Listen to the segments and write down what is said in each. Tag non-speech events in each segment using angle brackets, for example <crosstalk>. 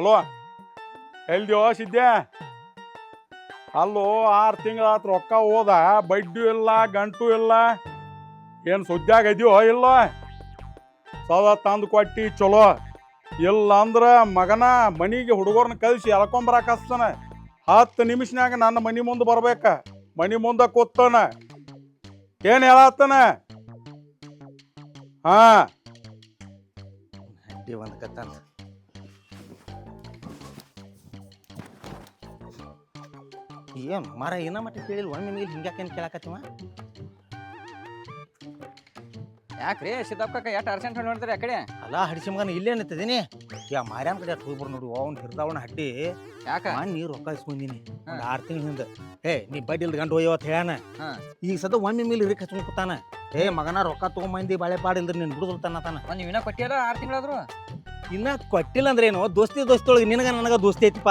Hello? ಎಲ್ದ್ಯೋ ಸಿದ್ದೆ ಅಲ್ಲೋ, ಆರು ತಿಂಗಳಾತ್ ರೊಕ್ಕ ಹೋದ, ಬಡ್ಡಿ ಇಲ್ಲ, ಗಂಟು ಇಲ್ಲ. ಏನು ಸುದ್ದ್ಯಾಗ ಇದೆಯೋ ಇಲ್ಲ? ಸದಾ ತಂದು ಕೊಟ್ಟಿ ಚಲೋ. ಇಲ್ಲ ಅಂದ್ರೆ ಮಗನ ಮನೆಗೆ ಹುಡುಗರ್ನ ಕಳಿಸಿ ಎಳ್ಕೊಂಬರಾಕ ಹಚ್ತಾನ ಹತ್ತು ನಿಮಿಷನಾಗ ನನ್ನ ಮನೆ ಮುಂದೆ ಬರ್ಬೇಕ. ಮನೆ ಮುಂದೆ ಕೂತಾನ. ಏನು ಹೇಳತ್ತಾನ? ಹಾ. ಏನು ಮರ ಏನ ಮಟ್ಟ ಕೇಳಿಲ್ಲ ಒಮ್ಮೆ ಮೇಲೆ ಹಿಂಗ್ಯಾಕೇನು ಕೇಳಾಕತ್ತಿವ? ಯಾಕ್ರಿ ಸಿದ್ದಪ್ಪ ಎಷ್ಟು ಅರ್ಜೆಂಟ್ ನೋಡ್ತಾರೆ ಆ ಕಡೆ? ಅಲ್ಲ ಹಡಿಸಿ ಮಗನ ಇಲ್ಲೇ ನಿಂತಿದ್ದೀನಿ. ಯಾ ಮಾರ್ಯಾನ ಕಡೆ ಅಟ್ ಹೋಗ್ಬರ್ ನೋಡಿ ಅವ್ನು ಹಿಡ್ದವನ ಹಡ್ಡಿ ಯಾಕ? ನೀರು ರೊಕ್ಕ ಇಸ್ಕೊಂಡಿನಿ. ಒಂದು ಆರು ತಿಂಗಳ ಹಿಂದೆ. ಏ ನೀ ಬಡ್ಡಿ ಇಲ್ದ ಗಂಡು ಹೋಯ್ಯವತ್ತು ಹೇಳ್ಯಾನ. ಹಾ. ಈಗ ಸದ ಒಮ್ಮೆ ಮೇಲೆ ಇರಕ್ಕೆ ಹಚ್ಕೊಂಡ್ ಕೂತಾನ. ಏ ಮಗನ ರೊಕ್ಕ ತಗೊಂಬಂದಿ ಬಾಳೆ ಪಾಡಿಲ್ದ್ರಿ ನೀನು ಬಿಡುದಿಲ್ತಾನ ತಾನ. ಒಂದು ವಿನ ಕೊಟ್ಟಿಯಲ್ಲ ಆರು ತಿಂಗಳಾದ್ರು? ಇನ್ನ ಕೊಟ್ಟಿಲ್ಲ ಅಂದ್ರೆ ಏನು ದೋಸ್ತಿ ಒಳಗೆ ನಿನಗ ನನಗ ದೋಸ್ತಿ ಐತಿಪ್ಪ.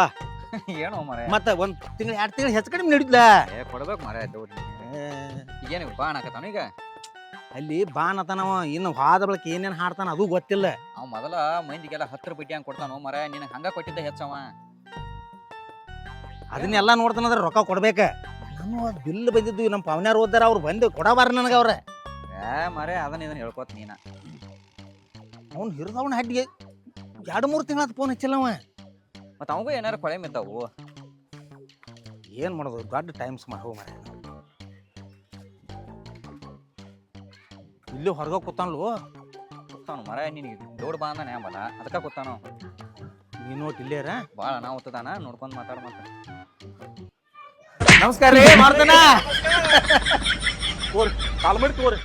<laughs> ಏನು ಮರ ಮತ್ತೆ ಒಂದ್ ತಿಂಗಳು ಎರಡು ತಿಂಗಳು ಹೆಚ್ಚು ಕಡಿಮೆ ನಡೀದ್ಲ. ಏ ಕೊಡ್ಬೇಕು ಮರ ಈಗೇನು ಬಾಣ ಅನ್ನಕತ್ತಾನ ಈಗ? ಅಲ್ಲಿ ಬಾನತನವ ಇನ್ನು ಹಾದ ಬಳಕ ಏನೇನ್ ಹಾಡ್ತಾನ ಅದು ಗೊತ್ತಿಲ್ಲ. ಅವ್ ಮೊದಲ ಮಂದಿಗೆಲ್ಲ ಹತ್ತು ರೂಪಾಯಿ ಹಂಗೆ ಕೊಡ್ತಾನೋ ಮರ ನಿನಗೆ ಹಂಗ ಕೊಟ್ಟಿದ್ದ ಹೆಚ್ಚವ ಅದನ್ನೆಲ್ಲ ನೋಡ್ತಾನಂದ್ರೆ ರೊಕ್ಕ ಕೊಡ್ಬೇಕ. ನಾನು ಬಿಲ್ ಬಂದಿದ್ದು ನಮ್ಮ ಪಾವನ್ಯಾರು ಓದ್ದಾರ ಅವ್ರು ಬಂದು ಕೊಡಬಾರ ನನಗೆ ಅವ್ರ. ಏ ಮರ ಅದನ್ನ ಇದನ್ನ ಹೇಳ್ಕೊತ ನೀನ. ಅವ್ನು ಹಿರಿದವನ ಹಡ್ಡಿಗೆ ಎರಡು ಮೂರು ತಿಂಗಳ ಫೋನ್ ಹಚ್ಚಿಲ್ಲ ಅವ. ಮತ್ತೆ ಅವಂಗೂ ಏನಾರು ಕೊಳೆ ಮಿತ್ತಾವು ಏನು ಮಾಡೋದು? ದೊಡ್ಡ ಟೈಮ್ಸ್ ಮಾಡೋ ಮರ ಇಲ್ಲಿ ಹೊರಗೆ ಕೂತಾನ್ಲು? ಕೂತಾನು ಮರ ನಿನಗೆ ದೊಡ್ಡ ಬಾ ಅಂದಾನೆ ಅಂಬಲ್ಲ. ಅದಕ್ಕೆ ಕೂತಾನು? ನೀನು ಒಟ್ಟು ಇಲ್ಲೇರ ಭಾಳ ಅನಾಹುತದಾನ ನೋಡ್ಕೊಂಡು ಮಾತಾಡ ಮತ್ತೆ. ನಮಸ್ಕಾರ ರೀ ಮಾಡ್ತಾನ ತೋರಿ ಕಾಲ್ ಮಾಡಿ ತಗೋರಿ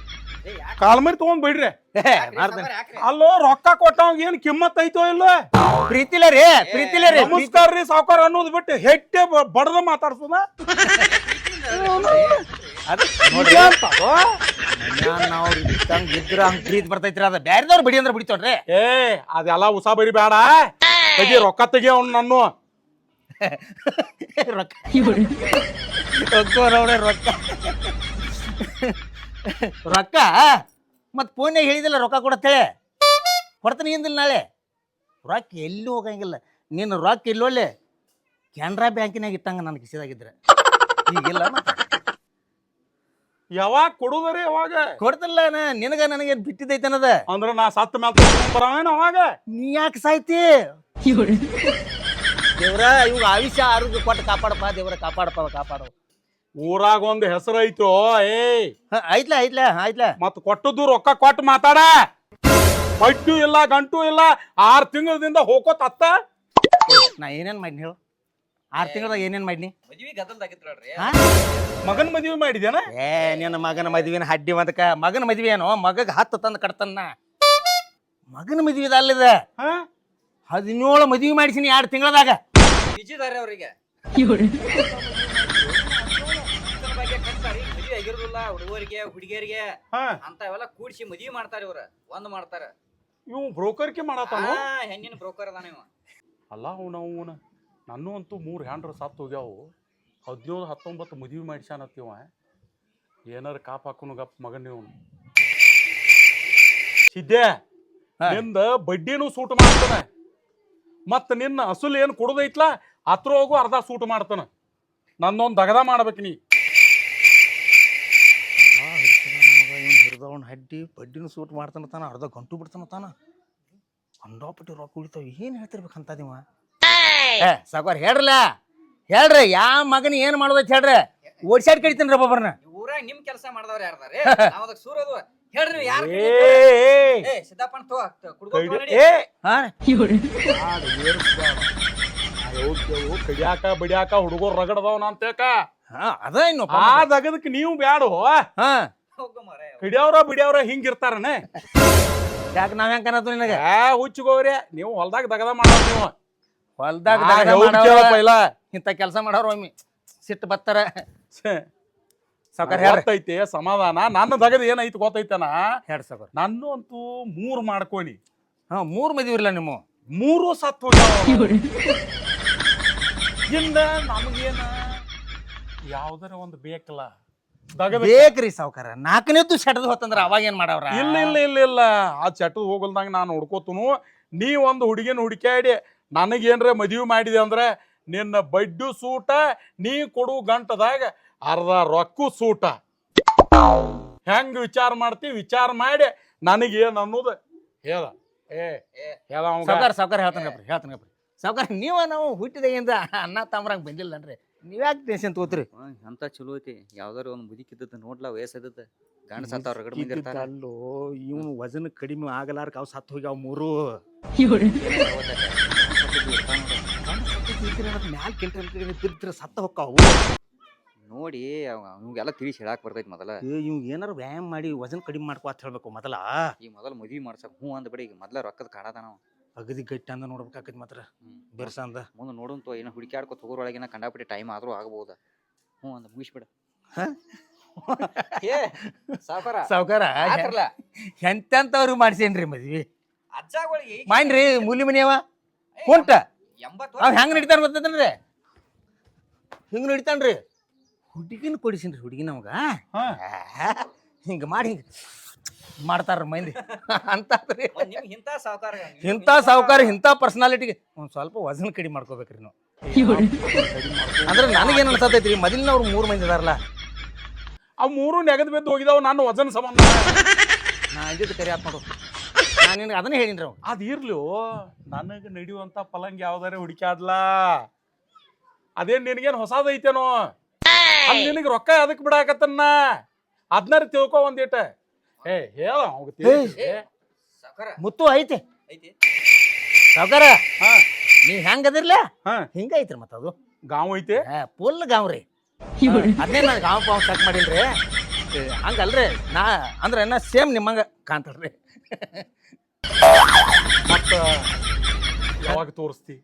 ಕಾಲ್ಮರಿ ತಗೊಂಡ್ ಬಿಡ್ರಿ. ಅಲ್ಲೋ ರೊಕ್ಕ ಕೊಟ್ಟವ್ ಏನ್ ಕಿಮ್ಮತ್ ಐತೋ ಇಲ್ಲೋ? ಪ್ರೀತಿಲೇ ರೀ ಪ್ರೀತಿಲೇ ರೀ. ನಮಸ್ಕಾರ ರೀ ಸಾವುಕಾರ ಅನ್ನೋದು ಬಿಟ್ಟು ಹೆಟ್ಟೆ ಬಡದ ಮಾತಾಡ್ಸೋದ? ಇದ್ರ ಹಂಗ ಪ್ರೀತಿ ಬರ್ತೈತ್ರಿ ಅದ ಬ್ಯಾರೆದವ್ರು ಬಿಡಿ ಅಂದ್ರೆ ಬಿಡಿತೋಡ್ರಿ ಏ ಅದೆಲ್ಲ ಉಸಾ ಬರಿ ಬೇಡ ತೆಗಿ ರೊಕ್ಕ ತೆಗಿ ಅವ್ನು ನಾನು ರೊಕ್ಕ. ರೊಕ್ಕ ರೊಕ್ಕ. ರೊಕ್ಕ? ಮತ್ತೆ ಫೋನ್ಯಾಗ ಹೇಳಿದಿಲ್ಲ ರೊಕ್ಕ ಕೊಡತ್ತೇಳೆ. ಕೊಡ್ತೀನಿ ಹಿಂದಿಲ್ಲ ನಾಳೆ. ರೊಕ್ಕ ಎಲ್ಲಿ ಹೋಗಂಗಿಲ್ಲ. ನಿನ್ನ ರೊಕ್ಕ ಇಲ್ಲೊಳ್ಳೆ ಕೆನರಾ ಬ್ಯಾಂಕಿನಾಗ ಇಟ್ಟಂಗ ನನ್ನ ಕಿಸಿದಾಗಿದ್ರೆ ಈಗಿಲ್ಲ ಮತ್ತೆ. ಯಾವಾಗ ಕೊಡುದರಿ ಯಾವಾಗ? ಕೊಡ್ತಿಲ್ಲ ನಾ ನಿನಗ ನನಗೆ ಬಿಟ್ಟಿದ್ದೈತೆ ಅನ್ನದ? ಅಂದ್ರ ನಾ ಸತ್ತ ಮ್ಯಾಲ ಅವಾಗ? ನೀ ಯಾಕೆ ಸಾಯ್ತಿ? ದೇವ್ರ ಇವಾಗ ಆಯುಷ್ಯ ಆರೋಗ್ಯ ಕೊಟ್ಟು ಕಾಪಾಡಪ್ಪ ದೇವ್ರ ಕಾಪಾಡಪ್ಪ ಕಾಪಾಡು. ಊರಾಗ ಒಂದ್ ಹೆಸರು ಐತೋ ಏ. ಹ, ಐತ್ಲ ಐತ್ಲ ಐತ್ಲ. ಮತ್ ಕೊಟ್ಟದ್ದು ರೊಕ್ಕ ಕೊಟ್ಟು ಮಾತಾಡ. ಪಟ್ಟು ಇಲ್ಲ ಗಂಟು ಇಲ್ಲ ಆರ್ ತಿಂಗಳದಿಂದ ಹೋಗೋತ್ ಅತ್ತ. ನಾ ಏನೇನ್ ಮಾಡಿನಿ ಹೇಳು? ಆರ್ ತಿಂಗಳದಾಗ ಏನೇನ್ ಮಾಡಿನಿ? ಮದ್ವಿ ಗದ್ದಲ್ದಾಗಿದ್ರಲ್ರಿ ಹಾ? ಮಗನ್ ಮದ್ವಿ ಮಾಡಿದ್ಯಾನ? ಏ ನಿನ್ನ ಮಗನ ಮದ್ವಿನ ಹಡ್ಡಿ ಮದಕ ಮಗನ ಮದ್ವಿ ಏನೋ? ಮಗಗ ಹತ್ತು ತಂದು ಕಟ್ತನ್ನ. ಮಗನ ಮದ್ವಿ ಅಲ್ಲಿದ. ಹಾ? ಹದಿನೇಳು ಮದ್ವಿ ಮಾಡಿಸಿನಿ ಎರಡು ತಿಂಗಳದಾಗ. ಬಿಜಿದಾರೆ ಅವ್ರಿಗೆ ಬಗ್ಗೆ ಕಟ್ತಾರಿ ಆಗಿರೋದಿಲ್ಲ ಹುಡುಗರಿಗೆ ಹುಡುಗಿಯರಿಗೆ ಹಾ. ಅಂತವೆಲ್ಲ ಕೂಡಿಸಿ ಮದ್ವಿ ಮಾಡ್ತಾರ ಇವ್ರ ಒಂದ್ ಮಾಡ್ತಾರ. ಇವ್ ಬ್ರೋಕರ್ಗೆ ಮಾಡತ್ತಾನ? ಆ, ಹೆಣ್ಣಿನ ಬ್ರೋಕರ್ ಅದಾನ ಇವ. ಅಲ್ಲ ಅವ್ನ ಅವನ. ನನ್ನ ಅಂತೂ ಮೂರು ಹ್ಯಾಂಡ್ರ ಸತ್ತು ಹೋಗ್ಯಾವು. ಹದಿನೇಳು ಹತ್ತೊಂಬತ್ತು ಮದ್ವಿ ಮಾಡಿಸ್ಯಾನತ್ತಿವ ಏನಾರ ಕಾಪ್ ಹಾಕೋನು ಗಪ್ ಮಗನ್ ಇವನು. ಸಿದ್ದೆ ಹಾ. ನಿಂದ ಬಡ್ಡಿನೂ ಸೂಟ್ ಮಾಡ್ತಾನೆ. ಮತ್ತ ನಿನ್ನ ಅಸಲು ಏನು ಕೊಡೋದೈತ್ಲ ಹತ್ರ ಹೋಗು ಅರ್ಧ ಸೂಟ್ ಮಾಡ್ತಾನ. ನನ್ನೊಂದು ದಗದ ಮಾಡ್ಬೇಕು ನೀ. ಹಿರಿದವನ್ ಹಡ್ಡಿ ಬಡ್ಡಿನೂ ಸೂಟ್ ಮಾಡ್ತಾನ ತಾನ ಅರ್ಧ ಗಂಟು ಬಿಡ್ತಾನ ತಾನ? ಕಂಡಾಪಟ್ಟಿ ರೊಕ್ಕ ಉಳಿತಾವ ಏನ್ ಹೇಳ್ತಿರ್ಬೇಕಂತ ನೀವ ಏ ಸಾಕೋರ್ ಹೇಳ್ರಲ್ಲ? ಹೇಳ್ರಿ ಯಾವ ಮಗನ ಏನ್ ಮಾಡೋದೈತಿ ಹೇಳ್ರಿ? ಓಡ್ಸಾಡ್ ಕಡಿತೀನಿ ಒಬ್ಬೊಬ್ಬರನ್ನ ಈ ಊರಾಗ ನಿಮ್ ಕೆಲಸ ಮಾಡ್ದವ್ರ ಯಾರ್ದಾರೆ? ನಾವ್ ಅದಕ್ಕೆ ಸೂರದು ಹೇಳ್ರಿ ಯಾರು ಏ ಏ, ಏ. ಸಿದ್ದಪ್ಪನ ತೋ ಕುಡ್ಕೊ ಏ ಹಾ. ಕಡಿಯಾಕ ಬಡಿಯಾಕ ಹುಡುಗರು ರಗಡದವನ ಅಂತೇಕ ಹಾ ಅದ ಇನ್ನು ಆ ದಗದಕ್ಕೆ ನೀವು ಬ್ಯಾಡೋ? ಹಾ. ಹಿಡಿಯವ್ರ ಬಿಡಿಯವ್ರ ಹಿಂಗಿರ್ತಾರನೆ. ಯಾಕೆ ನಾವ್ ಹೆಂಗ್ ಕಾಣತ್ತು ನಿನಗೆ? ಆ ಹುಚ್ಚಗೋರಿ ನೀವು ಹೊಲ್ದಾಗ ದಗದ ಮಾಡೋರು ನೀವು. ಹೊಲ್ದಾಗ ಆ, ದಗದ ಹೌದ್ ಮಾಡವ್ರ, ಕೇಳಪ್ಪ ಇಲ್ಲ. ಇಂಥ ಕೆಲಸ ಮಾಡೋರು ಒಮ್ಮೆ. ಸಿಟ್ಟು ಬತ್ತಾರ. ಸಾವ್ಕಾರ ಹೇಳ್ರಿ. ಗೊತ್ತೈತಿ ಸಮಾಧಾನ. ನನ್ನ ದಗದ ಏನೈತಿ ಗೊತ್ತೈತನ? ಹೇಳ್ರಿ ಸಾವ್ಕಾರ. ನನ್ನೂ ಅಂತೂ ಮೂರ್ ಮಾಡ್ಕೊನಿ. ಹಾ ಮೂರ್ ಮದುವೆ ಇರ್ಲ ನಿಮ್ಮ. ಮೂರು ಸತ್ತು ಹೋಗ್ಯಾವ. <laughs> ಇನ್ನ ನಮಗೇನ ಯಾವ್ದಾರ ಒಂದು ಬೇಕಲ್ಲ. ಬೇಕ್ರಿ ಸಾವ್ಕಾರ. ನಾಲ್ಕನೇದ್ದು ಚಟದ ಹೊತ್ತಂದ್ರ ಅವಾಗ ಏನ್ ಮಾಡವ್ರ? ಇಲ್ಲ ಇಲ್ಲ ಇಲ್ಲ ಇಲ್ಲ. ಆ ಚಟದ ಹೋಗಲ್ದಂಗ ನಾನು ಹುಡ್ಕೋತನು. ನೀ ಒಂದು ಹುಡುಗಿನ ಹುಡುಕಾಡಿ ನನಗೇನ್ರ ಮದುವೆ ಮಾಡಿದೆ ಅಂದ್ರೆ ನಿನ್ನ ಬಡ್ಡು ಸೂಟ ನೀ ಕೊಡು ಗಂಟದಾಗ ಅರ್ಧ ರೊಕ್ಕು ಸೂಟ. ಹೆಂಗ್ ವಿಚಾರ ಮಾಡ್ತಿ ವಿಚಾರ ಮಾಡಿ ನನಗೇನು ಅನ್ನೋದು ಹೇಳ. ಏ ಹೇಳ ಸಾವುಕಾರ ಸಾವ್ಕಾರ ಹೇಳ್ತಾನೆ ಹೇಳ್ತಾನಪ್ರಿ ಸಾವ್ಕಾರ ನೀವ ನಾವು ಹುಟ್ಟಿದಾಗಿಂದ ಅನ್ನ ತಾಮ್ರಂಗ್ ಬಂದಿಲ್ಲನ್ರಿ. ನೀವ್ಯಾಕೆ ಟೆನ್ಷನ್ ತಗೋತೀರಿ? ಅಂತ ಚಲೋ ಐತಿ ಯಾವ್ದಾರ ಒಂದು ಮುದಿಕಿದ್ದದ ನೋಡ್ಲಾ ವಯಸ್ಸದ ಗಂಡ ಸತ್ತ ರಗಡ ಮಂದಿ ಇರ್ತಾರ ಅಲ್ಲೋ ಇವನು ವಜನ ಕಡಿಮೆ ಆಗಲಾರ್ಕ ಅವ್ ಸತ್ತು ಹೋಗ್ಯಾವ ಮೂರು. ಮ್ಯಾಲ ಸತ್ತ ಹೊಕ್ಕಾವು ನೋಡಿ ಅವ್ನಿಗೆಲ್ಲ ತಿಳಿಸಿ ಹೇಳಕ್ಕೆ ಬರ್ತೈತಿ ಮೊದಲ. ಏ ಇವ್ ಏನಾರ ವ್ಯಾಯಾಮ ಮಾಡಿ ವಜನ್ ಕಡಿಮೆ ಮಾಡ್ಕೋ ಅಂತ ಹೇಳ್ಬೇಕು ಮೊದಲ. ಈ ಮೊದಲ ಮದ್ವಿ ಮಾಡ್ಸಕ್ ಹ್ಞೂ ಅಂದ್ಬಿಡಿ ಈಗ ಮೊದ್ಲ ರೊಕ್ಕದ ಕಾಡದ ನಾವು ಅಗದಿ ಗಟ್ಟಿ ಅಂದ ನೋಡ್ಬೇಕಾಕೈತಿ ಮಾತ್ರ. ಬರ್ಸ ಅಂದ. ಮುಂದೆ ನೋಡಂತ ಏನೋ ಹುಡುಕ್ಯಾಡ್ಕೊ ತಗೋರೊಳಗಿನ ಕಂಡಾಪಟ್ಟಿ ಟೈಮ್ ಆದ್ರೂ ಆಗ್ಬೋದ. ಹ್ಞೂ ಅಂದ ಮುಗಿಸ್ಬಿಡ? <laughs> ಏ ಸಾವುಕಾರ. ಸಾವ್ಕಾರ? ಆತ್ರಲ್ಲ? ಮಾಡ್ಸೇನ್ರಿ ಮದ್ವಿ? ಅಜ್ಜಗಳಿಗೆ ಮಾಡ್ರಿ ಮೂಲಿ ಮನಿಯವ? ಕುಂಟ? ಎಂಬತ್ತು ಅವ್ ಹೆಂಗ್ ನಡಿತಾನ ಗೊತ್ತೈತನ್ರಿ? ಹಿಂಗ್ ನಡಿತಾನ್ರಿ? ಹುಡುಗಿನ ಕೊಡಿಸಿನ್ರಿ ಹುಡುಗಿ ನಮಗ ಹಾ. ಹಿಂಗ ಮಾಡಿ ಹಿಂಗ ಮಾಡ್ತಾರ ಮೈಂದಿ. <laughs> ಅಂತಾದ್ರಿ. ನಿಮ್ ಇಂಥ ಸಾವುಕಾರ ಇಂಥ ಸಾವುಕಾರ ಇಂಥ ಪರ್ಸನಾಲಿಟಿಗೆ ಒಂದು ಸ್ವಲ್ಪ ವಜನ್ ಕಡಿಮೆ ಮಾಡ್ಕೋಬೇಕ್ರಿ ನಾವು. ಅಂದ್ರೆ ನನಗೇನ್ ಅನ್ಸತೈತ್ರಿ ಮೊದಲಿನವ್ರು ಮೂರು ಮಂದಿ ಅದಾರಲ್ಲ ಅವ್ ಮೂರು ನೆಗದ್ ಬಿದ್ದು ಹೋಗಿದಾವ್ ನಾನು ವಜನ್ ಸಂಬಂಧ. ನಾ ಅಂದಿದ್ದು ಕರಿ ಆತ್ ನೋಡು. ನಾನು ನಿನಗೆ ಅದನ್ನೇ ಹೇಳಿನ್ರಿ ಅವ್. ಅದ್ ಇರ್ಲಿ ನನಗೆ ನಡೆಯುವಂತ ಪಲಂಗ್ ಯಾವ್ದಾರೆ ಹುಡುಕ್ಯಾಡ್ಲಾ ಅದೇನ್ ನಿನಗೇನ್ ಹೊಸಾದೈತೇನೋ? ಅಲ್ಲಿ ನಿನಗೆ ರೊಕ್ಕ ಅದಕ್ಕೆ ಬಿಡಾಕತ್ತನ್ನ? ಅದ್ನಾರ ತಿಳ್ಕೊ ಒಂದಿಟ ಏ ಹೇಳ ಅವಂಗ ತಿಳಿಸಿ. ಮುತ್ತು ಐತಿ. ಐತಿ? ಸಾವುಕಾರ ಹಾ. ನೀವ್ ಹೆಂಗ್ ಅದಿರ್ಲ? ಹಾ. ಹಿಂಗ ಐತ್ರಿ ಮತ್ತ ಅದು. ಗಾಂವ್ ಐತೆ? ಫುಲ್ ಗಾಂವ್ ರೀ. ಅದೇ ನಾನು ಗಾಂವ್ ಪಾವ್ ಚೆಕ್ ಮಾಡಿಲ್ರಿ ಏ, ಹಂಗಲ್ರಿ ನಾ ಅಂದ್ರೆ ನಾ ಸೇಮ್ ನಿಮ್ಮಂಗ ಕಾಣ್ತಾಳ್ರಿ ಮತ್ತ ಯಾವಾಗ ತೋರಿಸ್ತಿ?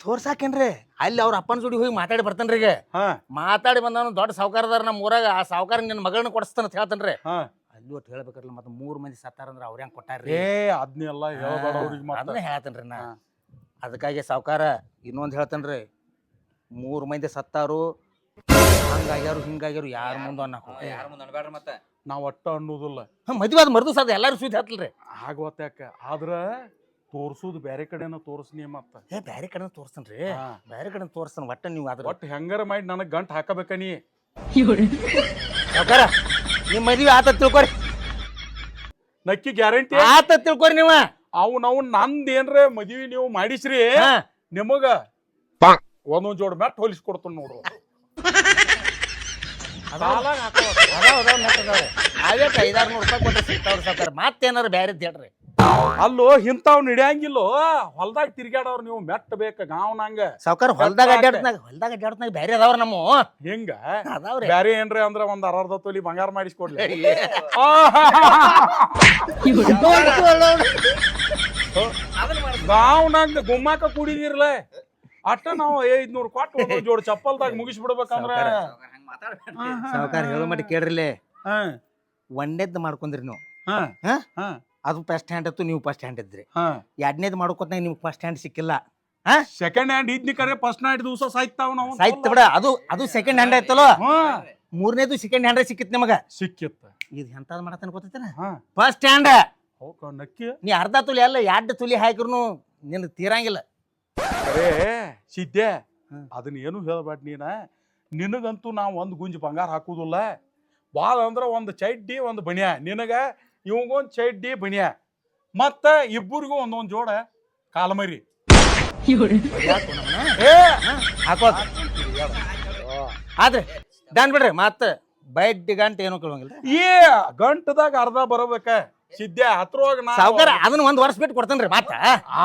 ತೋರ್ಸಾಕೇನ್ರಿ? ಅಲ್ಲಿ ಅವ್ರ ಅಪ್ಪನ ಜೋಡಿ ಹೋಗಿ ಮಾತಾಡಿ ಬರ್ತಾನ್ರಿ ಈಗ. ಹಾ. ಮಾತಾಡಿ ಬಂದವನು ದೊಡ್ಡ ಸಾವುಕಾರದಾರ ನಮ್ಮ ಊರಾಗ. ಆ ಸಾವುಕಾರ ನಿನ್ನ ಮಗಳನ್ನ ಕೊಡಿಸ್ತಾನ ಅಂತ ಹೇಳ್ತಾನ್ರಿ. ಹಾ. ಅಲ್ಲಿ ಒಟ್ಟು ಹೇಳ್ಬೇಕಲ್ಲ ಮತ್ತೆ ಮೂರ್ ಮಂದಿ ಸತ್ತಾರಂದ್ರ ಅವ್ರ ಹೆಂಗ್ ಕೊಟ್ಟಾರ್ರಿ? ಏ ಅದ್ನೆಲ್ಲ ಹೇಳ್ಬೇಡ ಅವ್ರಿಗೆ ಮತ್ತೆ. ಅದನ್ನ ಹೇಳ್ತೇನ್ರಿ ನಾ. ಹಾ. ಅದಕ್ಕಾಗಿ ಸಾವುಕಾರ ಇನ್ನೊಂದ್ ಹೇಳ್ತೇನ್ರಿ. ಮೂರ್ ಮಂದಿ ಸತ್ತಾರು. ಹಂಗಾಗ್ಯಾರು ಹಿಂಗಾಗ್ಯಾರು ಯಾರ ಮುಂದೆ ಅನ್ನಕ ಯಾರ ಮುಂದೆ ಅನ್ಬೇಡ್ರಿ ಮತ್ತೆ. ನಾವ್ ಒಟ್ಟ ಅನ್ನೋದಿಲ್ಲ. ಮದ್ವೆ ಅದು ಮರ್ದು ಸದ ಎಲ್ಲಾರು ಸುದ್ದಿ ಹತ್ತಲ್ರಿ ಆಗವತ್ತಾಕ ಆದ್ರ ತೋರ್ಸುದು ಬೇರೆ ಕಡೆನ ತೋರಿಸ್ನಿ ಮತ್ತ ಏ ಬ್ಯಾರೆ ಕಡೆ ತೋರಿಸ್ತೇನ್ರಿ ರೀ ಬ್ಯಾರೆ ಕಡೆ ತೋರ್ಸನ್ ಒಟ್ಟ ನೀವು ಅದ್ರ ಒಟ್ಟು ಹೆಂಗಾರ ಮಾಡಿ ನನಗೆ ಗಂಟು ಹಾಕಬೇಕ ನೀ? ಸಾವುಕಾರ ನಿಮ್ ಮದ್ವಿ ಆತ ತಿಳ್ಕೊರಿ. ನಕ್ಕಿ ಗ್ಯಾರಂಟಿ? ಆತ ತಿಳ್ಕೊರಿ ನೀವ. ಅವ್ ನಾವು ನಂದ್ ಏನ್ರ ಮದ್ವಿ ನೀವು ಮಾಡಿಸ್ರಿ ಹಾ. ನಿಮಗ ಒಂದೊಂದ್ ಜೋಡ್ ಮ್ಯಾಟ್ ಹೊಲಿಸ್ ಕೊಡ್ತಾನ ನೋಡ್ರು. ಅದಾವ ಅದಾವ ನೆಟ್ ಅದಾವ್ರಿ ಅವೇ ಐದಾರು ನೂರು ರೂಪಾಯಿ ಕೊಟ್ಟು ಸಿಗ್ತಾವ್ರಿ ಮತ್ತೆ ಮತ್ತೇನಾರು ಬ್ಯಾರೆ ಹೇಳ್ರಿ ಅಲ್ಲೋ ಇಂಥವ್ ನಡಿಯಂಗಿಲ್ಲೋ. ಹೊಲ್ದಾಗ ತಿರ್ಗ್ಯಾಡವ್ರ ನೀವು ಮೆಟ್ಟ ಬೇಕ ಗಾವನಂಗ ಸಾವುಕಾರ ಹೊಲ್ದಾಗ ಅಡ್ಡಾಡ್ತಾಗ ಹೊಲ್ದಾಗ ಅಡ್ಡಾಡ್ತಾಗ ಬ್ಯಾರೆ ಅದಾವ್ರ ನಮ್ಮ. ಹಿಂಗ? ಅದಾವ್ರಿ. ಬ್ಯಾರೆ ಏನ್ರಿ ಅಂದ್ರ ಒಂದ್ ಅರ್ಧ ತೊಲಿ ಬಂಗಾರ ಮಾಡಿಸ್ಕೊಡ್ಲಿ. ಗಾವನಂಗ ಗುಮ್ಮಾಕ ಕುಡಿದಿರ್ಲ. ಅಟ್ಟ ನಾವು ಐದ್ನೂರು ಕೊಟ್ಟು ಜೋಡ್ ಚಪ್ಪಲ್ದಾಗ ಮುಗಿಸ್ಬಿಡ್ಬೇಕಂದ್ರ. ಸಾವ್ಕಾರ ಹೇಳೋ ಮಟ್ಟ ಕೇಳ್ರಿಲೆ. ಹಾ. ಒಂದೇದ್ ಮಾಡ್ಕೊಂಡ್ರಿ ನೀವು. ಹಾ? ಹಾ? ಹಾ ಅದು ಫಸ್ಟ್ ಹ್ಯಾಂಡ್ ಇತ್ತು ನೀವು ಫಸ್ಟ್ ಹ್ಯಾಂಡ್ ಇದ್ರಿ. ಹಾ. ಮಾಡ್ಕೊತ ಮಾಡ್ಕೊತ್ನಾಗ ನಿಮ್ಗೆ ಫಸ್ಟ್ ಹ್ಯಾಂಡ್ ಸಿಕ್ಕಿಲ್ಲ. ಸೆಕೆಂಡ್ ಹ್ಯಾಂಡ್ ಇದ್ನಿ ಕರೆ ಫಸ್ಟ್ ನೈಟ್ ದಿವಸ ಸಾಯ್ತಾವ ನಾವು ಸಾಯ್ತು ಬಿಡ ಅದು ಅದು ಸೆಕೆಂಡ್ ಹ್ಯಾಂಡ್ ಆಯ್ತಲ್ಲ? ಹಾ. ಮೂರನೇದು ಸೆಕೆಂಡ್ ಹ್ಯಾಂಡ್ ಸಿಕ್ಕಿತ್ತು ನಿಮಗೆ? ಸಿಕ್ಕಿತ್ತ. ಇದು ಎಂತಾದ್ ಮಾಡತಾನ ಗೊತ್ತೈತೇನ? ಹಾ. ಫಸ್ಟ್ ಹ್ಯಾಂಡ್ ಹೋಗ ನಕ್ಕಿ. ನೀ ಅರ್ಧ ತುಲಿ ಅಲ್ಲ ಎರಡು ತುಲಿ ಹಾಕಿರ್ನು ನಿನ್ ತೀರಂಗಿಲ್ಲ. ಅರೇ ಸಿದ್ದೆ ಹ್ಮ್. ಅದನ್ನ ಏನು ಹೇಳ್ಬೇಡ ನೀನ? ನಿನಗಂತೂ ನಾವು ಒಂದು ಗುಂಜ್ ಬಂಗಾರ ಹಾಕುದಿಲ್ಲ. ಭಾಳ ಅಂದ್ರ ಒಂದು ಚಡ್ಡಿ ಒಂದು ಬಣ್ಯ. ನಿನಗ ಇವಂಗೊಂದು ಚಡ್ಡಿ ಬನಿಯ. ಮತ್ತ ಇಬ್ಬರಿಗೂ ಒಂದೊಂದು ಜೋಡ ಕಾಲಮರಿ. ಏ ಹಾಕೋ ಆದ್ರೆ ದಾನ್ ಬಿಡ್ರಿ ಮತ್ತೆ ಬೈಡ್ ಗಂಟೆ ಏನು ಕೇಳಂಗಿಲ್ಲ. ಏ ಗಂಟದಾಗ ಅರ್ಧ ಬರಬೇಕ. ಸಿದ್ದೆ ಹತ್ರವಾಗ ನಾ ಸಾವುಕಾರ ಅದನ್ನ ಒಂದ್ ವರ್ಷ ಬಿಟ್ಟು ಕೊಡ್ತೇನ್ರಿ ಮಾತ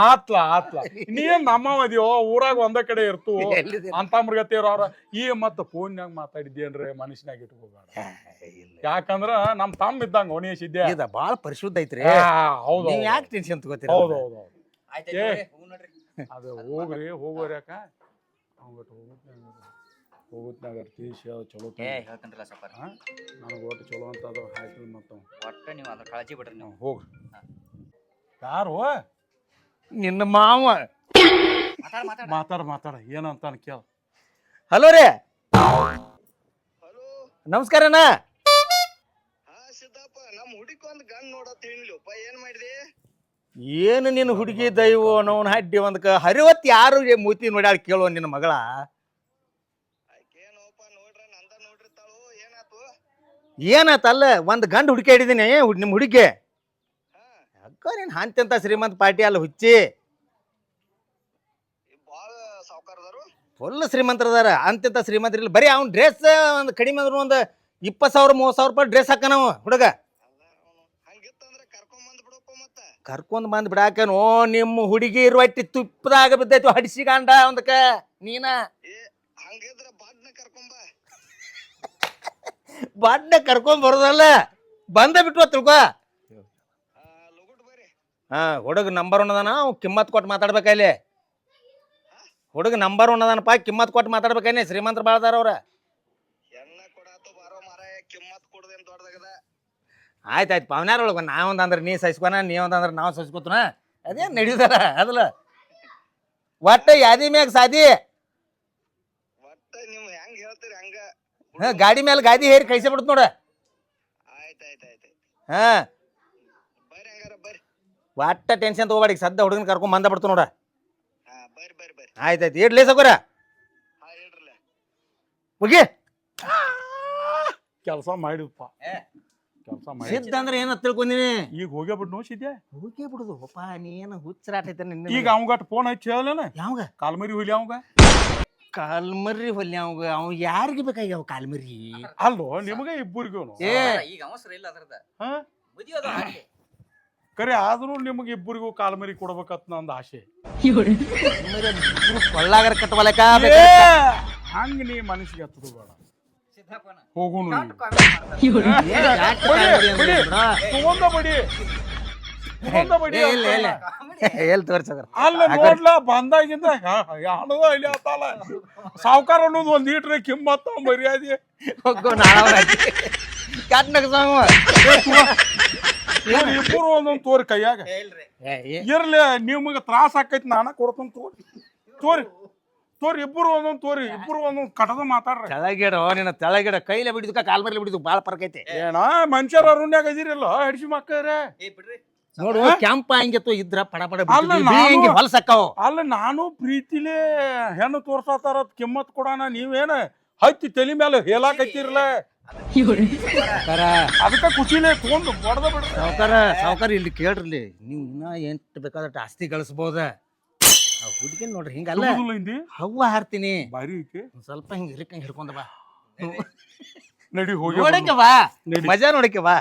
ಆತ್ಲ ಆತ್ಲ. ನೀನ್ ನಮ್ಮ ಮದಿಯೋ ಊರಾಗ ಒಂದ ಕಡೆ ಇರ್ತು. ಅಂತ ಮೃಗತಿ ಅವ್ರ. ಈ ಮತ್ತ ಫೋನ್ಯಾಗ ಮಾತಾಡಿದ್ದೇನ್ರಿ ಮನುಷ್ಯನಾಗ ಇಟ್ಕೋಬೇಡ. ಯಾಕಂದ್ರ ನಮ್ ತಮ್ಮ ಇದ್ದಂಗ ಅವನೇ ಸಿದ್ದೆ ಇದ ಬಾಳ ಪರಿಶುದ್ಧ ಐತ್ರಿ. ಆ, ಹೌದು ನೀವ್ ಯಾಕೆ ಟೆನ್ಷನ್ ತಗೋತೀರಿ ಹೌದು ಹೌದು ಹೌದು. ಆಯ್ತು ಏ. ಹೋಗು ನೋಡ್ರಿ. ಅದು ಹೋಗ್ರಿ ಹೋಗೋರಿ ಯಾಕ ಅವ್ಗಟ್ ಹೋಗುತ್ನಾಗ ತಿಳಿಸಿ ಅದು ಚಲೋ ಏ ಹೇಳ್ತೇನ್ರಲ್ಲ ಸಾವ್ಕಾರ ನನಗೆ ಒಟ್ಟು ಚಲೋ ಅಂತ ಅದು ಹಾಕಿ ಮತ್ತು ಒಟ್ಟ ನೀವು ಅದ್ರ ಕಾಳಜಿ ಬಿಡ್ರಿ ನೀವು. ಹೋಗ್ರಿ ಯಾರು? ನಿನ್ನ ಮಾವ. ಮಾತಾಡ ಮಾತಾಡ. ಮಾತಾಡ ಮಾತಾಡ. ಏನಂತಾನ ಕೇಳ. ಹಲೋ ರೀ. ಹಲೋ. ನಮಸ್ಕಾರಣ್ಣ ಹಾ ಸಿದ್ದಪ್ಪ ನಮ್ ಹುಡುಗ ಒಂದ್ ನೋಡತ್ ಏನ್ ಮಾಡಿದಿ? ಏನು ನಿನ್ನ ಹುಡುಗಿ ದೈವ ನೋನ್ ಹಡ್ಡಿ ಒಂದಕ್ಕೆ ಹರಿವತ್ತು ಯಾರು ಮೂತಿ ನೋಡ್ಯಾಳ ಕೇಳುವ ನಿನ್ನ ಮಗಳ ಆಕೇನೋಪ ನೋಡ್ರ ನಂದ ನೋಡಿರ್ತಾಳು ಏನಾತು ಏನಾತಲ್ಲ ಒಂದು ಗಂಡು ಹುಡುಕಿ ಹಿಡಿದೀನಿ ನಿಮ್ಮ ಹುಡುಗಿ. ಅಕ್ಕ ನೀನು ಶ್ರೀಮಂತ ಪಾರ್ಟಿ ಅಲ್ಲ ಹುಚ್ಚಿ. ಫುಲ್ ಶ್ರೀಮಂತರದಾರ. ಅಂತ್ಯಂತ ಶ್ರೀಮಂತರಿಲ್ಲ ಬರೀ ಅವ್ನ ಡ್ರೆಸ್ ಒಂದು ಕಡಿಮೆ ಅಂದ್ರೆ ಒಂದು ಇಪ್ಪತ್ತು ಸಾವಿರ ಮೂವತ್ತು ಸಾವಿರ ರೂಪಾಯಿ ಡ್ರೆಸ್ ಹಾಕ ನಾವು ಹುಡುಗ. ಕರ್ಕೊಂಡ್ ಬಂದ್ ಬಿಡಾಕನೋ ನಿಮ್ಮ ಹುಡುಗಿ ಇರುವ ತುಪ್ಪದಾಗ ಬಿದ್ದೈತಿ ಹಡಿಸಿಗಂಡ ಒಂದಕ್ಕ ನೀನ. ಹಂಗಿದ್ರ ಬಡ್ಡ ಕರ್ಕೊಂಡ್ ಬರೋದಲ್ಲ. ಬಂದ ಬಿಟ್ಟು ತಿಳ್ಕೊ. ಹಾ, ಹುಡುಗ ನಂಬರ್ ಒನ್ ಅದಾನ ಅವ್ ಕಿಮ್ಮತ್ ಕೊಟ್ಟು ಮಾತಾಡ್ಬೇಕಲ್ಲಿ ಹುಡುಗ ನಂಬರ್ ಒನ್ ಅದಾನಪ್ಪ ಕಿಮ್ಮತ್ ಕೊಟ್ಟು ಮಾತಾಡ್ಬೇಕೇನೆ ಶ್ರೀಮಂತರ ಬಾಳ್ದಾರ ಅವ್ರ. ಆಯ್ತಾಯ್ತು, ಪಾವನ್ಯಾರ ಒಳಗ ನಾವೊಂದು ಅಂದ್ರೆ ನೀ ಸಹಿಸ್ಕೊನ ನೀ ಒಂದ್ ಅಂದ್ರೆ ನಾವು ಸಹಿಸ್ಕೊತನ ಅದೇ ನಡೀತಾರ ಅದಲ್ಲ ಒಟ್ಟ ಯಾದಿ ಮ್ಯಾಗ ಸಾದಿ ಒಟ್ಟ ನೀವ್ ಹೆಂಗ್ ಹೇಳ್ತೀರಿ ಹಂಗ ಹಾ, ಗಾಡಿ ಮೇಲೆ ಗಾದಿ ಹೇರಿ ಕಳಿಸಿ ಬಿಡ್ತು ನೋಡ. ಆಯ್ತ್ ಆಯ್ತು ಆಯ್ತ್ ಹಾ. ಬರ್ರಿ ಹಂಗಾರ ಬರ್ರಿ. ಒಟ್ಟ ಟೆನ್ಷನ್ ತಗೋಬೇಡಿ ಸದ್ದ ಹುಡುಗನ ಕರ್ಕೊಂಡ್ ಬಂದ ಬಿಡ್ತು ನೋಡ. ಹಾ ಬರ್ರಿ ಬರ್ರಿ ಬರ್ರಿ. ಆಯ್ತು ಆಯ್ತು ಇಡ್ಲಿ ಸಕೋರ ಹಾ ಹೇಳ್ರಲ್ಲ ಹೋಗಿ. ಕೆಲಸ ಮಾಡಿದಪ್ಪ ಏ. ಕೆಲಸ ಮಾಡಿ. ಸಿದ್ಧ ಅಂದ್ರೆ ಏನ ತಿಳ್ಕೊಂಡಿನಿ? ಈಗ ಹೋಗೇ ಬಿಟ್ಟು ಹೋಗಿ ಹೋಗೇ ಬಿಡುದು ಅಪ್ಪ ನೀ ಏನು ಹುಚ್ಚರಾಟೈತೆ ನಿನ್ನ. ಈಗ ಅವಂಗಟ್ ಫೋನ್ ಹಚ್ಚಿ ಹೇಳಲೇನ? ಯಾವಾಗ? ಕಾಲ್ಮರಿ ಹುಲಿ ಅವಂಗ? ಕಾಲ್ಮರ್ರಿ ಹೊಲಿ ಅವಾಗ. ಅವ್ ಯಾರಿಗೆ ಬೇಕಾಗ್ಯಾವ ಕಾಲ್ಮರಿ ಅಲ್ಲೋ ನಿಮಗೆ ಇಬ್ಬರಿಗೂ ಏ. ಈಗ ಅವಸರ ಇಲ್ಲ ಅದ್ರದ ಮದುವೆ ಅದ. ಕರೆ ಆದ್ರೂ ನಿಮಗೆ ಇಬ್ಬರಿಗೂ ಕಾಲ್ಮರಿ ಕೊಡ್ಬೇಕತ್ ನಂದು ಆಸೆ. ಕೊಳ್ಳಾಗರ ಕಟ್ಟವಲಕ ಹಂಗ ನೀ ಮನಸ್ಸಿಗೆ ಹತ್ತದು ಬೇಡ. ಮಾಡ್ತಾನೆ. ತಗೊಂಡ ಬಡಿ. ಎಲ್ಲಿ ಅಲ್ಲ ನೋಡ್ಲ ಬಂದಾಗಿಂದ ಹಣದ ಇಲ್ಲಿ ಆತಲ್ಲ. ಸಾವುಕಾರ ಅನ್ನೋದು ಒಂದ್ ಲೀಟ್ರ್ ಕಿಮ್ಮತ್ತ ಮರ್ಯಾದೆ. ಹೋಗೋ ನಾಳೆ ಕಾಟ್ ನಗಸಾವ ಇವ್ರ್ ಇಬ್ಬರು ಒಂದೊಂದ್ ತೋರಿ ಕೈಯಾಗ. ಇರ್ಲಿ ನಿಮಗೆ ತ್ರಾಸ ಆಕೈತಿ ನಾನ ಕೊಡ್ತೀನಿ ತೋರಿ. ತೋರಿ ತೋರಿ ಇಬ್ಬರು ಒಂದೊಂದ್ ತೋರಿ ಇಬ್ಬರು ಒಂದೊಂದ್ ಕಟದ ಮಾತಾಡ್ರಿ. ತೆಳಗಿಡ ನಿನ್ನ ತೆಳಗಿಡ ಕೈಲೆ ಬಿಡಿದ್ಕ ಕಾಲ್ ಮರ್ಲಿ ಬಿಡಿದು ಬಾಳ ಪರ್ಕೈತೆ ಏನ ಮನುಷ್ಯರ ಅರುಣ್ಯಾಗ ಇದೀರಲ್ಲ ಹಡಿಸಿ ಮಕ್ಕಳ್ರೆ. ಏ ಬಿಡ್ರಿ. ನೋಡು ಕೆಂಪ ಹಂಗೆತ್ತು ಇದ್ರ ಪಡ ಪಡ ಅಲ್ಲ, ಬಿಡ್ತಿದ್ವಿ. ನಾನು- ಹಿಂಗೆ ಹೊಲ್ಸಕ್ಕಾವು. ಅಲ್ಲ ನಾನು ಪ್ರೀತಿಲೇ ಹೆಣ್ಣು ತೋರ್ಸತ್ತಾರ ಕಿಮ್ಮತ್ ಕೊಡೋಣ ನೀವೇನ ಹತ್ತಿ ತಲೆ ಮೇಲೆ ಹೇಳಾಕತ್ತೀರಲ್ಲ? ಅದಕ್ಕೆ ಖುಷಿಲೇ ತಗೊಂಡು ಬಡದ ಬಿಡ್ರಿ. ಸಾವುಕಾರ ಸಾವುಕಾರ ಇಲ್ಲಿ ಕೇಳ್ರಿ ನೀವು ಇನ್ನ ಎಂಟ್ ಬೇಕಾದಷ್ಟು ಆಸ್ತಿ ಗಳಿಸ್ಬೋದ? ಆ ಹುಡ್ಗಿನ್ ನೋಡ್ರಿ ಹಿಂಗಲ್ಲ. ಹಿಂದಿ? ಹವ್ವ ಹಾರ್ತೀನಿ. ಬಾರಿ ಐತಿ. ಒಂದ್ ಸ್ವಲ್ಪ ಹಿಂಗ ಹಿರಿಕಂಗ್ ಹಿಡ್ಕೊಂಡ ಬಾ. ನಡಿ ಹೋಗಿ ನೋಡಕ್ಕೆ ಬಾ. ಮಜಾ ನೋಡಕ್ಕೆ ಬಾ.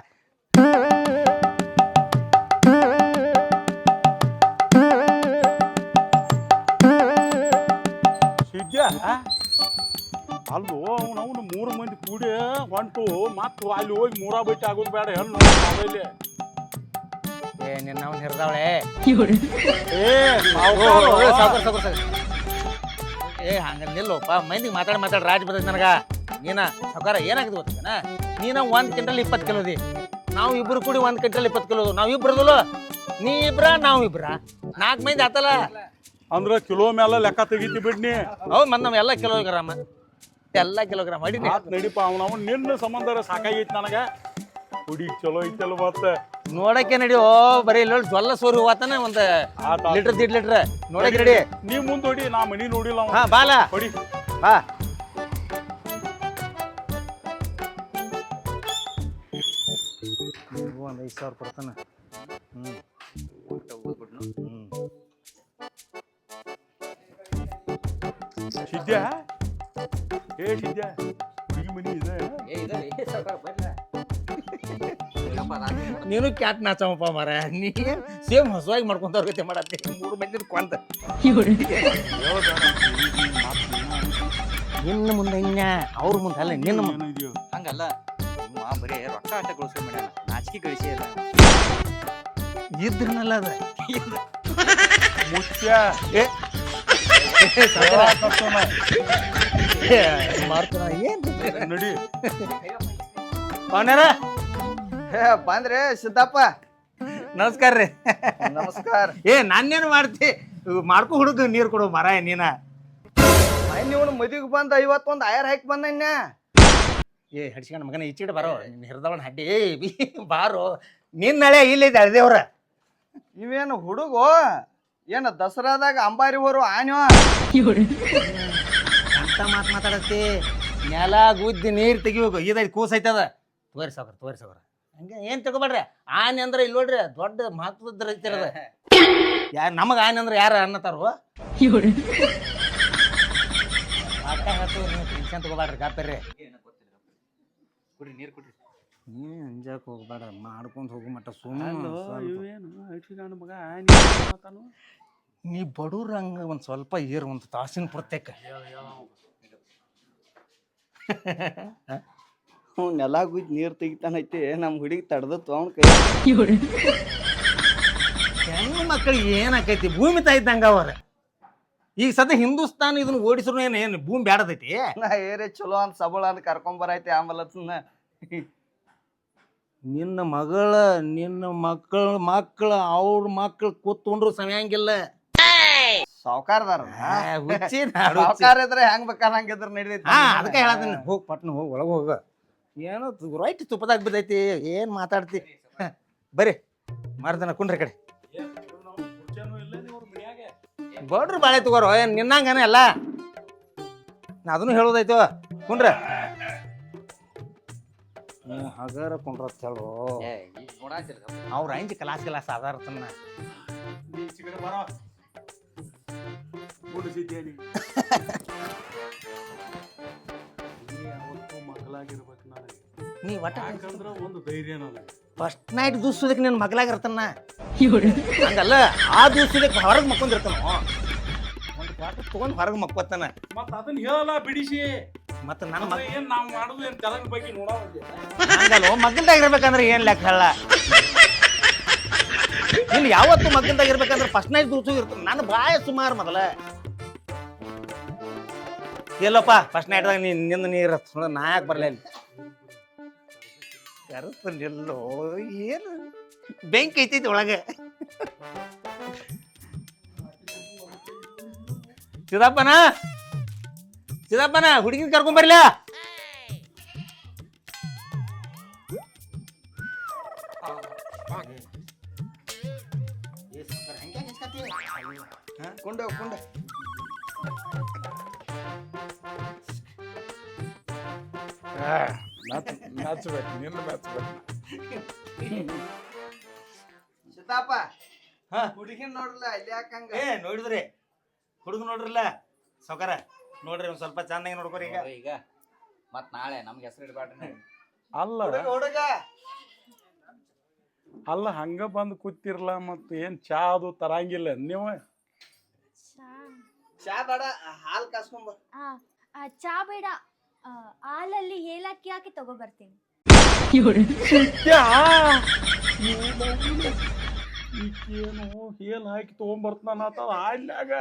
ಅಲ್ಲೋ ಅವ್ನು ಅವನು ಮೂರು ಮಂದಿ ಕೂಡಿ ಹೊಂಟು. ಮತ್ತು ಅಲ್ಲಿ ಹೋಗಿ ಮೂರಾ ಬೈಟಿ ಆಗೋದು ಬೇಡ ಹೆಣ್ಣು ಮೊಬೈಲಿ ಏ ನಿನ್ನ ಅವ್ನು ಹಿರ್ದಾವಳೆ. ಏ ಸಾಕು ಸಾಕು ಸಾವುಕಾರ ಏ ಹಂಗ ನಿಲ್ಲೋಪ್ಪ ಮಂದಿಗೆ ಮಾತಾಡಿ ಮಾತಾಡಿ ರಾಜ್ ಬರ್ತೈತಿ ನನಗ. ನೀನ ಸಕಾರ ಏನಾಗಿದೆ ಗೊತ್ತೇನ ನೀನ ಒಂದ್ ಕ್ವಿಂಟಲ್ ಇಪ್ಪತ್ತು ಕಿಲೋದಿ ನಾವು ಇಬ್ರು ಕೂಡಿ ಒಂದ್ ಕ್ವಿಂಟಲ್ ಇಪ್ಪತ್ತು ಕಿಲೋ ನಾವು ಇಬ್ರದಲ್ಲ? ನೀ ಇಬ್ರ ನಾವು ಇಬ್ರ. ನಾಲ್ಕು ಮಂದಿ ಆತಲ್ಲ? ಅಂದ್ರೆ ಕಿಲೋ ಮೇಲೆ ಲೆಕ್ಕ ತೆಗಿತಿ ಬಿಡ್ನಿ. ಹೌದು ಮತ್ತೆ ನಾವೆಲ್ಲ ಎಲ್ಲ ಕಿಲೋಗ್ರಾಮ ಎಲ್ಲ ಕಿಲೋಗ್ರಾಮ್ ಅಡಿ ಆತ್ ನಡಿಪ ಅವ್ನ ಅವ್ನು ನಿನ್ನ ಸಂಬಂಧ ಸಾಕಾಗೈತಿ ನನಗ. ಹುಡಿ ಚಲೋ ಐತಲ್ ಮತ್ತೆ? ನೋಡಕ್ಕೆ ನಡಿ ಓ ಬರೀ ಇಲ್ಲ ಜೊಲ್ಲ ಸೋರಿ ಹೋತಾನ ಒಂದು ಆತ ಲೀಟರ್ ದಿಡ್ ಲೀಟರ್. ನೋಡಕ್ಕೆ ನಡಿ ನೀ ಮುಂದ್ ಹೊಡಿ ನಾ ಮನಿ ನೋಡಿಲ್ಲ ಅವ ಹಾ ಬಾಲ ಹೊಡಿ. ಬಾ. ಒಂದ್ ಐದು ಸಾವಿರ ಕೊಡ್ತಾನ. ಹ್ಮ್. ಸಿದ್ಯ ಮನಿ ಇದೆ ನೀನು ಕ್ಯಾಟ್ ನಾಚವಪ್ಪ ಮರ ನೀ ಸೇಮ್ ಹೊಸವಾಗಿ ಮಾಡ್ಕೊಂತ ಗತಿ ಮಾಡತ್ತೆ ಮೂರು ಮಂದಿ ಕೊಂತ ನಿನ್ನ ಮುಂದೆ ಇನ್ನ ಅವ್ರ ಮುಂದೆ ಅಲ್ಲ ನಿನ್ನ ಮುಂದೆ. ಹಂಗಲ್ಲ. ಇವ ಬರೀ ರೊಕ್ಕ ಆಟ ಗಳಿಸ್ಕೊಂಡ್ ಮಾಡ್ಯಾನ ನಾಚಿಕೆ ಕಳಿಸಿ ಇಲ್ಲ ಇದ್ರನಲ್ಲ ಅದ. <laughs> ಮುಖ್ಯ ಏ ನಡಿ. ಬಂದ್ರೆ ಸಿದ್ದಪ್ಪ. ನಮಸ್ಕಾರ ರೀ. ನಮಸ್ಕಾರ. ಏ ನಾನೇನು ಮಾಡ್ತಿ? ಮಾಡ್ಕೊ ಹುಡುಗ ನೀರು ಕೊಡು ಮರ ನೀನ. ನೀವು ಮದಿಗೆ ಬಂದ ಐವತ್ತೊಂದು ಆಯರ್ ಹಾಕಿ ಬಂದನ್ನ ಏ ಹಡ್ಸ್ಕೊಂಡು ಮಗನ ಈಚಿಟ್ಟು ಬರೋ. ಹಿರಿದವನ ಹಡ್ಡಿ. ಏ ಬಿ ಬಾರೋ. ನಿನ್ನ ನಳೆ ಇಲ್ಲಿದೆ ಅಳ್ದೇವ್ರ ಇವೇನು ಹುಡುಗೋ? ಏನ ದಸರಾದಾಗ ಅಂಬಾರಿ ಹೋರು ಆನ್ಯವ ಅಂತ ಮಾತು ಮಾತಾಡತ್ತಿ? ನೆಲ ಗುದ್ದಿ ನೀರು ತೆಗಿಬೇಕು. ಇದೈದು ಕೂಸ್ ಐತದ. ತೋರಿ ಸಾವ್ರ ತೋರಿ ಸಾವ್ರ ಹಂಗೆ ಏನು ತಗೋಬೇಡ್ರಿ? ಆನೆ ಅಂದ್ರೆ ಇಲ್ಲಿ ನೋಡ್ರಿ ದೊಡ್ಡ ಮಹತ್ವದ ರೈತರದ ಯಾರು ನಮಗೆ ಆನೆ ಅಂದ್ರೆ ಯಾರು ಅನ್ನತಾರೋ? ಅಕ್ಕ ಹೇಳ್ತು ನೀವು ಟೆನ್ಷನ್ ತಗೋಬೇಡ್ರಿ ಗಾಪರ್ರಿ ಕುಡ್ರಿ ನೀರು ಕುಡ್ರಿ ನೀ ಅಂಜಾಕ್ ಹೋಗ್ಬೇಡ ಮಾಡ್ಕೊಂಡು ಹೋಗು ಮಟ್ಟ ಸುಮ್ಮನೆ ಇವೇನು? ಮಗ ಮಾತಾನು ನೀ ಬಡವ್ರ ಹಂಗ ಒಂದು ಸ್ವಲ್ಪ ಏರು ಒಂದು ತಾಸಿನ ಪ್ರತ್ಯೇಕ. ಹ್ಞೂ ನೆಲ ಗುಜ್ ನೀರ್ ತೆಗಿತಾನೈತಿ ನಮ್ ಹುಡುಗಿ ತಡ್ದಿತ್ತು ಅವ್ನ ಕೈ. ಹೆಣ್ಣು ಮಕ್ಕಳಿಗೆ ಆಕೈತಿ? ಭೂಮಿ ತಾಯಿ ಇದ್ದಂಗ ಅವ್ರ. ಈಗ ಸದ್ಯ ಹಿಂದೂಸ್ತಾನ ಇದನ್ನ ಓಡಿಸ್ರು ಏನು ಏನು ಭೂಮಿ ಬ್ಯಾಡದೈತಿ? ನಾ ಏರೇ ಚಲೋ ಅಂತ ಸಬಳ ಅಂತ ಕರ್ಕೊಂಬರೈತಿ ಆಮೇಲೆ ನಿನ್ನ ಮಗಳ ನಿನ್ನ ಮಕ್ಕಳ ಮಕ್ಕಳ ಅವ್ರ ಮಕ್ಕಳು ಕೂತ್ಕೊಂಡ್ರು ಸಮಯಂಗಿಲ್ಲ. ಸಾವ್ಕಾರದಾರ ಹುಚ್ಚಿ ನಾಡು ಹುಚ್ಚಿ. ಸಾವ್ಕಾರ ಇದ್ರೆ ಹೆಂಗ್ ಬೇಕಾದ ಹಂಗಿದ್ರ ನಡಿದೈತಿ ಹಾ ಅದಕ್ಕೆ ಹೇಳತ್ತೀನಿ ಹೋಗಿ ಪಟ್ನ ಹೋಗಿ ಒಳಗೆ ಹೋಗ. ಏನೋ ರೈಟ್ ತುಪ್ಪದಾಗ ಬಿದ್ದೈತಿ ಏನು ಮಾತಾಡ್ತಿ? ಹ, ಬರ್ರಿ ಮಾರ್ದನ ಕುಂಡ್ರಿ ಕಡೆ. ಬಡ್ರು ಬಾಳೆ ತಗೋರು ಏನ್ ನಿನ್ನಂಗನ ಎಲ್ಲ? ನಾ ಅದನ್ನು ಹೇಳೋದೈತು ಕುಂಡ್ರ. ನೀ ಹಗರ ಕುಂಡ್ರ ಹೇಳು ಏ ಈಗ ನೋಡಾತಿರ ಅವ್ರ ಐಂಜ್ ಕ್ಲಾಸ್ ಕ್ಲಾಸ್ ಗುಡಿಸಿದ್ದೇನೆ ಯಾವತ್ತೂ ಮಕ್ಕಳಾಗಿರ್ಬೇಕು ನನಗೆ. ನೀ ಒಟ್ಟ ಯಾಕಂದ್ರ ಒಂದು ಧೈರ್ಯ ನನಗೆ. ಫಸ್ಟ್ ನೈಟ್ ದೂಸದಕ್ಕೆ ನಿನ್ನ ಮಗ್ಲಾಗಿರ್ತಾನ ಹಂಗಲ್ಲ ಆ ದೂಸದಕ್ಕೆ ಹೊರಗೆ ಮಕ್ಕೊಂಡಿರ್ತಾನ. ಒಂದು ಕ್ವಾರ್ಟರ್ ತಗೊಂಡ್ ಹೊರಗೆ ಮಕ್ಕೋತಾನ. ಮತ್ತೆ ಅದನ್ನ ಹೇಳಲ್ಲ ಬಿಡಿಸಿ. ಮತ್ತೆ ನನ್ನ ಮಗ ಏನ್ ನಾವ್ ಮಾಡುದು ಏನ್ ಬಗ್ಗೆ ನೋಡೋ ಹಂಗಲ್ಲ ಮಗಲ್ದಾಗ ಇರ್ಬೇಕಂದ್ರೆ ಏನ್ ಲೆಕ್ಕ ಹೇಳ? ನೀನು ಯಾವತ್ತು ಮಗಲ್ದಾಗ ಇರ್ಬೇಕಂದ್ರೆ ಫಸ್ಟ್ ನೈಟ್ ದೂಸು ಇರ್ತದೆ ನನ್ನ ಬಾಯ ಸುಮಾರು ಮೊದಲ. ಎಲ್ಲಪ್ಪ ಫಸ್ಟ್ ನೈಟ್ದಾಗ ನೀ ನಿಂದ ನೀರು ನಾ ಯಾಕೆ ಬರಲಿಲ್ಲ ಇಲ್ಲಿ? ಕರೆಸ್ತಲ್ಲೋ ಏನು? ಬೆಂಕಿ ಐತೈತಿ ಒಳಗೆ. ಸಿದಪ್ಪನ ಸಿದಪ್ಪನ ಹುಡುಗಿನ ಕರ್ಕೊಂಬರ್ಲ ಕುಂಡ ಕುಂಡ ಮೆಚ್ಚಬೇಕು ನಿನ್ನ ಮೆಚ್ಚಬೇಕು ಸಿದ್ದಾಪ ಹಾ. ಹುಡುಗಿನ್ ನೋಡ್ರಲ್ಲ ಇಲ್ಲಿ ಯಾಕಂಗ ಏ ನೋಡಿದ್ರಿ? ಹುಡುಗ ನೋಡ್ರಲ್ಲ ಸೌಕರ ನೋಡ್ರಿ ಒಂದ್ ಸ್ವಲ್ಪ ಚಂದಾಗಿ ನೋಡ್ಕೊರಿ ಈಗ. ಈಗ. ಮತ್ ನಾಳೆ ನಮ್ಗೆ ಹೆಸರು ಇಡ್ಬೇಡ್ರಿ ಅಲ್ಲ. ಹುಡುಗ ಅಲ್ಲ ಹಂಗ ಬಂದು ಕೂತಿರ್ಲ ಮತ್ತು ಏನ್ ಚಾ ಅದು ತರಂಗಿಲ್ಲ. ನೀವು? ಚಾ. ಚಾ ಬೇಡ ಹಾಲ್ ಕಾಸ್ಕೊಂಬ ಆ, ಆ, ಚಾ ಬೇಡ. ಆ, ಹಾಲಲ್ಲಿ ಏಲಕ್ಕಿ ಹಾಕಿ ತಗೊಬರ್ತೀನಿ ಏನು ಹೇಲ್ ಹಾಕಿ ತಗೊಂಬರ್ತಾನ ಆತ ಹಾಲ್ನ್ಯಾಗ